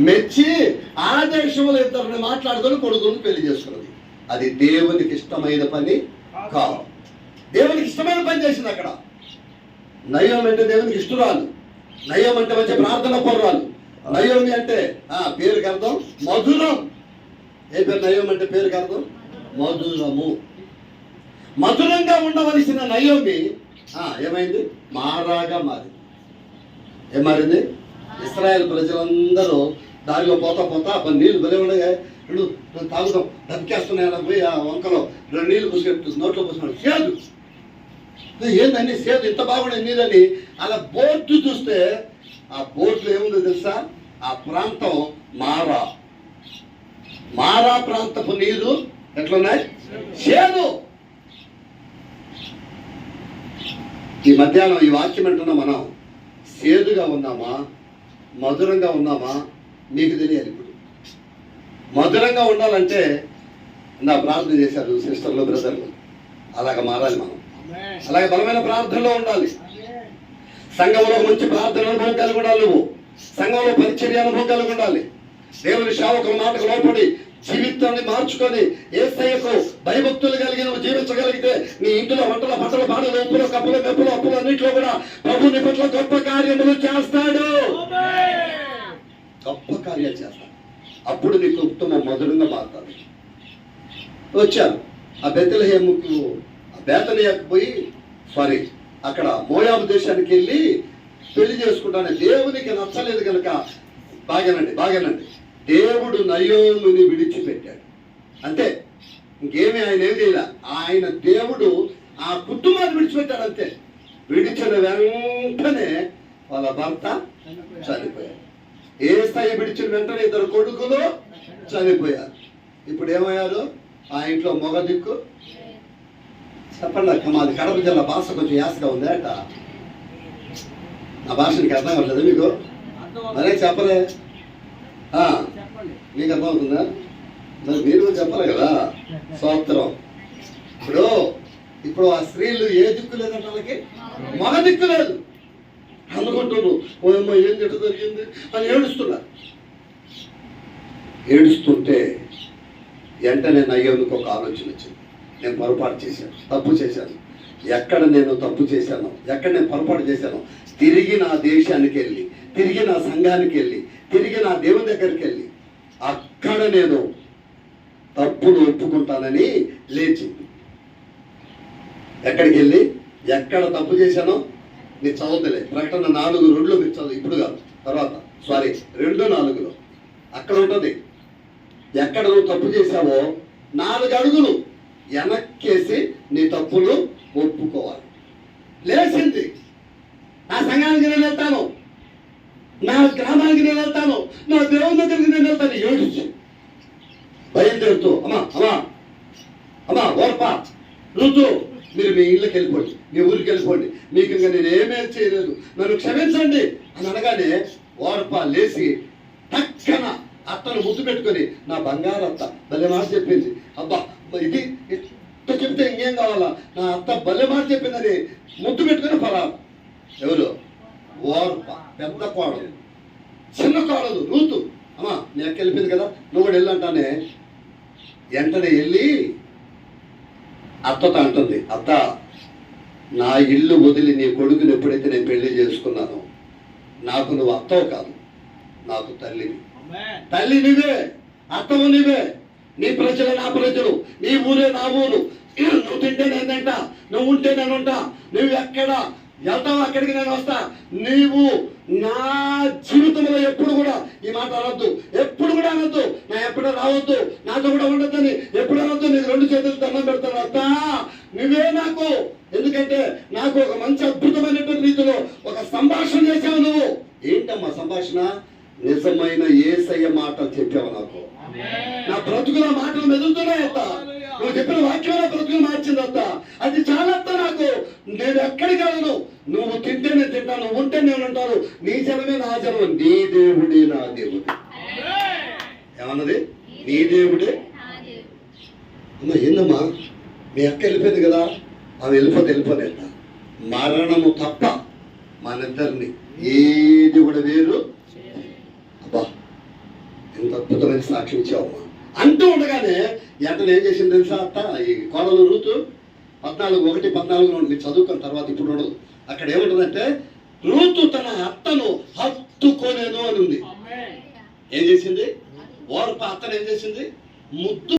మెచ్చి ఆ దేశంలో ఇద్దరిని మాట్లాడుకొని కొడుకుని పెళ్ళి చేసుకున్నది. అది దేవునికి ఇష్టమైన పని కాదు. దేవునికి ఇష్టమైన పని చేసింది అక్కడ. నయం అంటే దేవునికి ఇష్టరాలు. నయం అంటే మంచి ప్రార్థన పొర్రాలు నయోమి అంటే ఆ పేరుకి అర్థం? మధురం. ఏ పేరు నయం అంటే పేరుకి అర్థం? మధురము. మధురంగా ఉండవలసిన నయోమి ఆ, ఏమైంది? మారాగా మారింది. ఏం మారింది? ఇస్రాయల్ ప్రజలందరూ దారిలో పోతా పోతా అప్పుడు నీళ్ళు బలే ఉండగా రెండు తాగుతాం దక్కేస్తున్నాయి అలా పోయి ఆ వంకలో రెండు నీళ్ళు పుసుకెట్టు నోట్లో పుసుకున్నాడు. సేదు. ఏందండి సేదు? ఇంత బాగుండే నీళ్ళని. అలా బోర్డు చూస్తే ఆ బోర్డులో ఏముందో తెలుసా? ఆ ప్రాంతం మారా. మారా ప్రాంతపు నీరు ఎట్లున్నాయి? సేదు. ఈ మధ్యాహ్నం ఈ వాక్యం అంటున్నాం మనం. సేదుగా ఉన్నామా? మధురంగా ఉన్నామా? మీకు తెలియాలి ఇప్పుడు. మధురంగా ఉండాలంటే నా ప్రార్థన చేశారు సిస్టర్లు బ్రదర్లు. అలాగ మారాలి మనం. అలాగే బలమైన ప్రార్థనలో ఉండాలి. సంఘంలో మంచి ప్రార్థన అనుభవం కలిగి ఉండాలి నువ్వు. సంఘంలో పరిచర్య అనుభవం కలిగి ఉండాలి. దేవుని సేవకుల మాటకు లోపడి జీవితాన్ని మార్చుకొని ఏసయ్యకు భయభక్తులు కలిగిన జీవించగలిగితే నీ ఇంటిలో వంటల బట్టల బాణలు ఉప్పులు కప్పులు మెప్పులు అప్పులు అన్నింటిలో కూడా ప్రభు నీ పట్ల గొప్ప కార్యములు చేస్తాడు. గొప్ప కార్యాలు చేస్తాడు. అప్పుడు నీ కుటుంబం మధురంగా మారుతాడు. వచ్చాను. ఆ బెత్తలహేముకు ఆ బేతనియాకు పోయి సారీ అక్కడ మోయాబు దేశానికి వెళ్ళి పెళ్ళి చేసుకుంటాను. దేవునికి నచ్చలేదు కనుక బాగానండి బాగానండి. దేవుడు నయోముని విడిచిపెట్టాడు. అంతే. ఇంకేమీ ఆయన ఏం చేయలే. ఆయన దేవుడు ఆ కుటుంబాన్ని విడిచిపెట్టాడు అంతే. విడిచిన వెంటనే వాళ్ళ భర్త చనిపోయారు ఏ స్థాయి విడిచిన వెంటనే ఇద్దరు కొడుకులు చనిపోయారు. ఇప్పుడు ఏమయ్యారు? ఆ ఇంట్లో మొగ దిక్కు. చెప్పండి అక్క మాది కడప జిల్లా భాష కొంచెం యాసగా ఉంది అట నా భాష నీకు అర్థం కావట్లేదు మీకు? అదే చెప్పలే. మీకు అర్థమవుతుందా? మరి మీరు కూడా చెప్పాలి కదా స్తోత్రం ఇప్పుడు ఇప్పుడు ఆ స్త్రీలు ఏ దిక్కు లేదంటే వాళ్ళకి? మగ దిక్కు లేదు. అనుకుంటున్నారు ఓ అమ్మ ఏం చెట్టు జరిగింది? అని ఏడుస్తున్నారు. ఏడుస్తుంటే వెంటనే నయ్యేందుకు ఒక ఆలోచన వచ్చింది. నేను పొరపాటు చేశాను తప్పు చేశాను. ఎక్కడ నేను తప్పు చేశాను ఎక్కడ నేను పొరపాటు చేశాను తిరిగి నా దేశానికి వెళ్ళి తిరిగి నా సంఘానికి వెళ్ళి తిరిగి నా దేవుని దగ్గరికి వెళ్ళి అక్కడ నేను తప్పును ఒప్పుకుంటానని లేచింది. ఎక్కడికి వెళ్ళి? ఎక్కడ తప్పు చేశానో? మీరు చదవలే ప్రకటన నాలుగు రెండు మీరు చదువు ఇప్పుడు కాదు. తర్వాత. సారీ రెండు నాలుగులో. అక్కడ ఉంటుంది. ఎక్కడ నువ్వు తప్పు చేశావో నాలుగు అడుగులు వెనక్కేసి నీ తప్పులు ఒప్పుకోవాలి. లేచింది. నా సంఘానికి నేను వెళ్తాను. నా గ్రామానికి నేను వెళ్తాను. నా దేవుని దగ్గరికి నేను వెళ్తాను ఏడుచు అమ్మా అమ్మా అమ్మా ఓర్ప రుతు మీరు మీ ఇళ్ళకి వెళ్ళిపోండి మీ ఊరికి వెళ్ళిపోండి. మీకు ఇంకా నేను ఏమేం చేయలేదు. నన్ను క్షమించండి అని అనగానే ఓర్ప లేచి టక్కన అత్తను ముద్దు పెట్టుకొని నా బంగారు అత్త భలే మాట చెప్పింది. అబ్బా ఇది ఇట్ట చెప్తే ఇంకేం కావాలా? నా అత్త భలే మాట చెప్పిందని ముద్దు పెట్టుకొని పలా ఎవరు? ఓర్ప పెద్ద కోడలు. చిన్న కోడలు రూతు అమ్మా నీ అక్క వెళ్ళిపోయింది కదా నువ్వు కూడా వెళ్ళంటానే వెంటనే వెళ్ళి అత్తతో అంటుంది అత్త నా ఇల్లు వదిలి నీ కొడుకుని ఎప్పుడైతే నేను పెళ్ళి చేసుకున్నానో నాకు నువ్వు అత్తవు కాదు నాకు తల్లివి తల్లి నీవే అత్తము నీవే. నీ ప్రజలు నా ప్రజలు నీ ఊరే నా ఊరు. నువ్వు తింటే నేను తింటా నువ్వు ఉంటే నేను ఉంటా నువ్వు ఎక్కడ వెళ్తావు అక్కడికి నేను వస్తా? నీవు నా జీవితంలో ఎప్పుడు కూడా ఈ మాట అనొద్దు. ఎప్పుడు కూడా అనొద్దు. నా ఎప్పుడూ రావద్దు. నాతో కూడా ఉండొద్దని ఎప్పుడు అనొద్దు. నీకు రెండు చేతులు దండం పెడతాను అత్తా. నువ్వే నాకు. ఎందుకంటే నాకు ఒక మంచి అద్భుతమైనటువంటి రీతిలో ఒక సంభాషణ చేసావు నువ్వు. ఏంటమ్మా సంభాషణ? నిజమైన ఏసయ్య మాట చెప్పావు నాకు. నా బ్రతుకుల మాటలు మెదులుతున్నాయి అత్త. నువ్వు చెప్పిన వాక్యం నా బ్రతుకులు మార్చింది అత్త. అది చాలా అత్త నాకు. నేను ఎక్కడికి వెళ్ళను? నువ్వు తింటే నేను తింటాను నువ్వు ఉంటే నేను ఉంటాను. నీ జనమే నా జనం నీ దేవుడే నా దేవుడు. ఏమన్నది? నీ దేవుడే అమ్మ ఏందమ్మా? మీ అక్క వెళ్ళిపోయింది కదా? ఆమె వెళ్ళిపోతే వెళ్ళిపోలేట మరణము తప్ప మనిద్దరిని ఏది కూడా వేరు అబ్బా అద్భుతమైన సాక్ష్యం అంటూ ఉండగానే ఎంతలో ఏం చేసింది తెలుసా? అత్త ఈ కోడలు రూతు పద్నాలుగు ఒకటి పద్నాలుగు నుండి మీరు చదువుకున్న తర్వాత ఇప్పుడు ఉండదు. అక్కడ ఏముంటుందంటే రూతు తన అత్తను హత్తుకోలేను అని ఉంది ఏం చేసింది? ఓర్ప అత్తను ఏం చేసింది? ముద్దు